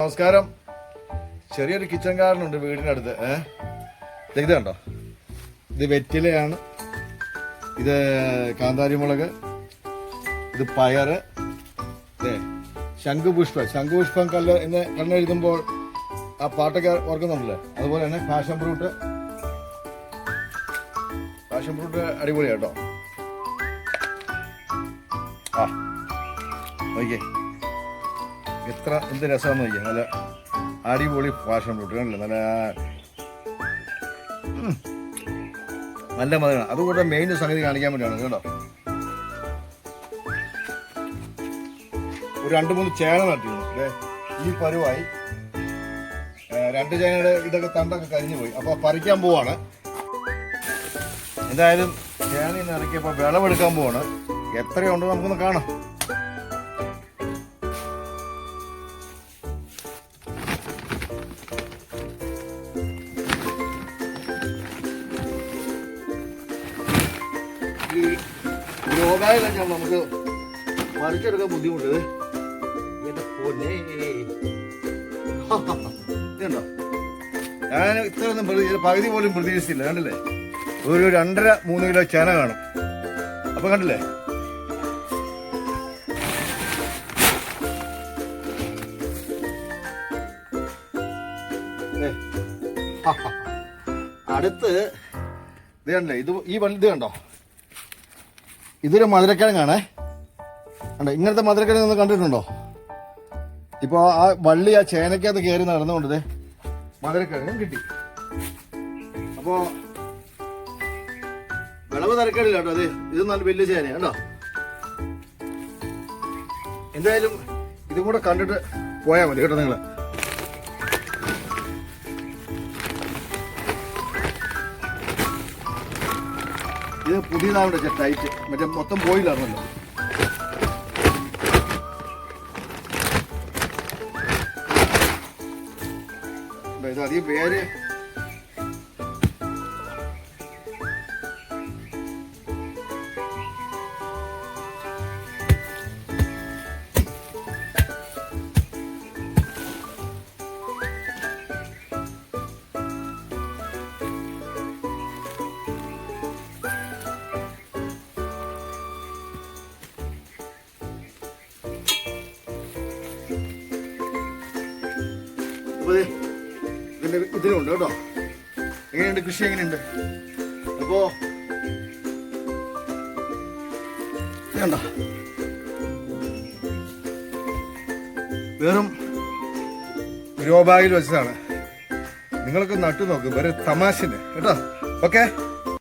നമസ്കാരം. ചെറിയൊരു kitchen garden ഉണ്ട് വീടിനടുത്ത്. ഏഹ് ഇത് കണ്ടോ? ഇത് വെറ്റിലയാണ്. ഇത് കാന്താരി മുളക് ഇത് പയറ്. ദേ ശംഖുപുഷ്പം. ശംഖുപുഷ്പം കല്ല് എന്ന് കണ്ണെഴുതുമ്പോൾ ആ പാട്ടൊക്കെ ഓർക്കുന്നുണ്ടല്ലേ? അതുപോലെ തന്നെ ഫാഷൻ ഫ്രൂട്ട് ഫാഷൻ ഫ്രൂട്ട് അടിപൊളിയാട്ടോ. ആ നോക്കിയേ എത്ര എന്ത് രസമാണെന്ന് വെച്ചാൽ നല്ല അടിപൊളി ഫാഷൻ ഫ്രൂട്ട് കണ്ടില്ല? നല്ല. നല്ല മധുരമാണ്. അതുകൂടെ മെയിൻ സംഗതി കാണിക്കാൻ വേണ്ടിയാണ് കേട്ടോ. ഒരു രണ്ട് മൂന്ന് ചേന നട്ടിരുന്നു ഈ പരുവായി. രണ്ട് ചേനയുടെ ഇതൊക്കെ തണ്ടൊക്കെ കരിഞ്ഞു പോയി. അപ്പൊ പറിക്കാൻ പോവാണ്. എന്തായാലും ചേന ഇന്ന് ഇറക്കിയപ്പോ വിളവെടുക്കാൻ പോവാണ്. എത്രയുണ്ടോ നമുക്കൊന്ന് കാണാം. ഈ രോഗായിലൊക്കെ നമുക്ക് മറിച്ചെടുക്കാൻ ബുദ്ധിമുട്ട്. ഞാൻ ഇത്രയൊന്നും പകുതി പോലും പ്രതീക്ഷിച്ചില്ല. കണ്ടില്ലേ? ഒരു രണ്ടര മൂന്ന് കിലോ ചേന കാണും. അപ്പൊ കണ്ടില്ലേ. അടുത്ത് ഇത് കണ്ടില്ലേ? ഇത് ഈ വണ്ടി ഇത് കണ്ടോ? ഇതൊരു മധുരക്കിഴങ്ങാണേ. അല്ല ഇങ്ങനത്തെ മധുരക്കിഴങ്ങ് ഒന്ന് കണ്ടിട്ടുണ്ടോ? ഇപ്പോൾ ആ വള്ളി ആ ചേനക്കകത്ത് കയറി നടന്നുകൊണ്ടത് മധുരക്കിഴങ്ങും കിട്ടി. അപ്പോ വിളവ് തരക്കേടില്ല കേട്ടോ അതെ ഇത് നല്ല വലിയ ചേന കേട്ടോ. എന്തായാലും ഇതും കൂടെ കണ്ടിട്ട് പോയാൽ മതി കേട്ടോ നിങ്ങൾ. ഇത് പുതിയതാവിടെ ടൈറ്റ് മറ്റേ മൊത്തം പോയില്ലായിരുന്നല്ലോ. ഇത് അധികം പേര് ദേ, ഇതിന്റെ ഇതിലുണ്ട് കേട്ടോ. എങ്ങനെയുണ്ട് കൃഷി എങ്ങനെയുണ്ട്? അപ്പോ വേണ്ട വെറും ഗ്രോ ബാഗിൽ വെച്ചതാണ്. നിങ്ങളൊക്കെ നട്ടു നോക്ക് വെറും തമാശന് കേട്ടോ. ഓക്കെ?